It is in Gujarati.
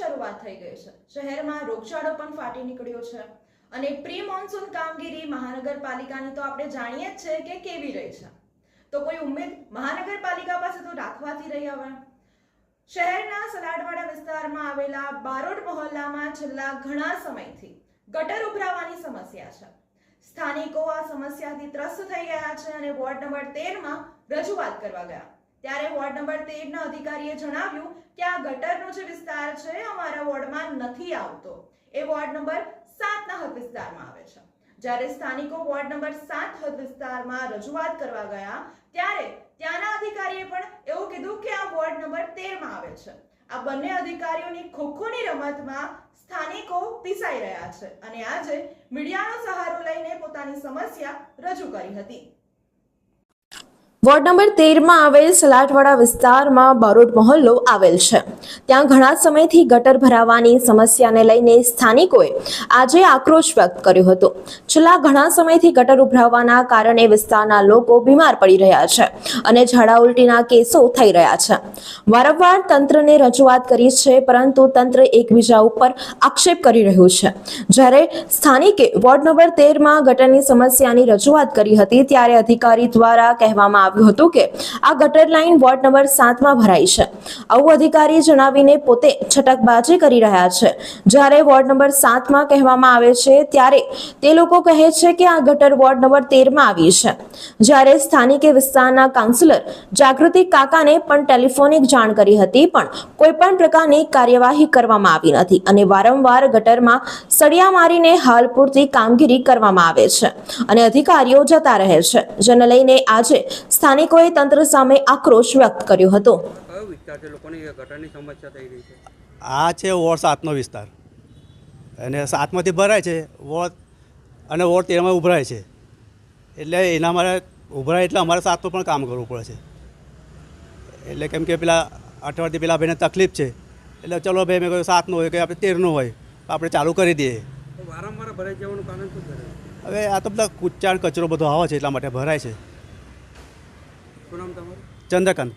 શરૂઆત થઈ ગઈ છે. શહેરમાં રોગચાળો પણ ફાટી નીકળ્યો છે અને પ્રી મોન્સૂન કામગીરી મહાનગરપાલિકાની તો આપણે જાણીએ જ છે કે કેવી રહી છે. તો કોઈ ઉમેદ મહાનગરપાલિકા પાસે તો રાખવાથી રહી હવે શહેરના સલાડવાડા વિસ્તારમાં આવેલા બારોટ મહોલ્લામાં છેલ્લા ઘણા સમયથી ગટર ઉભરાવાની સમસ્યા છે. સ્થાનિકો આ સમસ્યાથી ત્રસ્ત થઈ ગયા છે અને વોર્ડ નંબર તેરમાં રજૂઆત કરવા ગયા. ત્યારે વોર્ડ નંબર તેરના અધિકારીએ જણાવ્યું કે આ ગટરનો જે વિસ્તાર છે, અમારા વોર્ડમાં નથી આવતો. એ વોર્ડ નંબર સાતના હદ વિસ્તારમાં આવે છે. જ્યારે સ્થાનિકો વોર્ડ નંબર સાત હદ વિસ્તારમાં રજૂઆત કરવા ગયા, ત્યારે ત્યાંના અધિકારીએ પણ એવું કીધું કે આ વોર્ડ નંબર તેરમાં આવે છે. આ બંને અધિકારીઓની ખોખોની રમતમાં સ્થાનિકો પીસાઈ રહ્યા છે અને આજે મીડિયાનો સહારો લઈને પોતાની સમસ્યા રજૂ કરી હતી. વોર્ડ નંબર તેરમાં આવેલ સલાટવાડા વિસ્તારમાં બારોટ મહોલ્લો આવેલ છે. ત્યાં ઘણા સમયથી ગટર ભરાવાની સમસ્યાને લઈને સ્થાનિકોએ આજે આક્રોશ વ્યક્ત કર્યો હતો. છેલ્લા ઘણા સમયથી ગટર ઉભરાવાના કારણે વિસ્તારના લોકો બીમાર પડી રહ્યા છે અને ઝાડા ઉલટીના કેસો થઈ રહ્યા છે. વારંવાર તંત્રને રજૂઆત કરી છે, પરંતુ તંત્ર એકબીજા ઉપર આક્ષેપ કરી રહ્યું છે. જ્યારે સ્થાનિકે વોર્ડ નંબર તેરમાં ગટરની સમસ્યાની રજૂઆત કરી હતી, ત્યારે અધિકારી દ્વારા કહેવામાં આવ્યું હતું કે આ ગટર લાઇન વોર્ડ નંબર સાતમાં ભરાઈ છે. આવું અધિકારી જણાવીને પોતે છટકબાજી કરી રહ્યા છે. જ્યારે વોર્ડ નંબર સાતમાં કહેવામાં આવે છે, ત્યારે તે લોકો કહે છે કે આ ગટર વોર્ડ નંબર તેરમાં આવી છે. જ્યારે સ્થાનિકે વિસ્તારના કાઉન્સિલર જાગૃતિ કાકાને પણ ટેલિફોનિક જાણ કરી હતી પણ કોઈ પણ પ્રકારની કાર્યવાહી કરવામાં આવી નથી અને વારંવાર ગટરમાં સળિયા મારીને હાલ પૂરતી કામગીરી કરવામાં આવે છે અને અધિકારીઓ જતા રહે છે જેને લઈને આજે સ્થાનિકોએ તંત્ર સામે આક્રોશ વ્યક્ત કર્યો હતો. લોકોની આ છે વોર્ડ સાતનો વિસ્તાર. અને સાતમાંથી ભરાય છે વોર્ડ અને વોર્ડ તેરમાં ઉભરાય છે. એટલે એના મારે ઉભરાય એટલે અમારે સાતનું પણ કામ કરવું પડે છે. એટલે કેમ કે પેલા અઠવાડિયે પેલા ભાઈને તકલીફ છે. એટલે ચલો ભાઈ મેં કહ્યું સાતનું હોય કે આપણે તેરનું હોય આપણે ચાલુ કરી દઈએ. વારંવાર ભરાઈ જવાનું કારણ શું હવે આ તો બધા કુચાણ કચરો બધો આવે છે એટલા માટે ભરાય છે. ચંદ્રકાંત.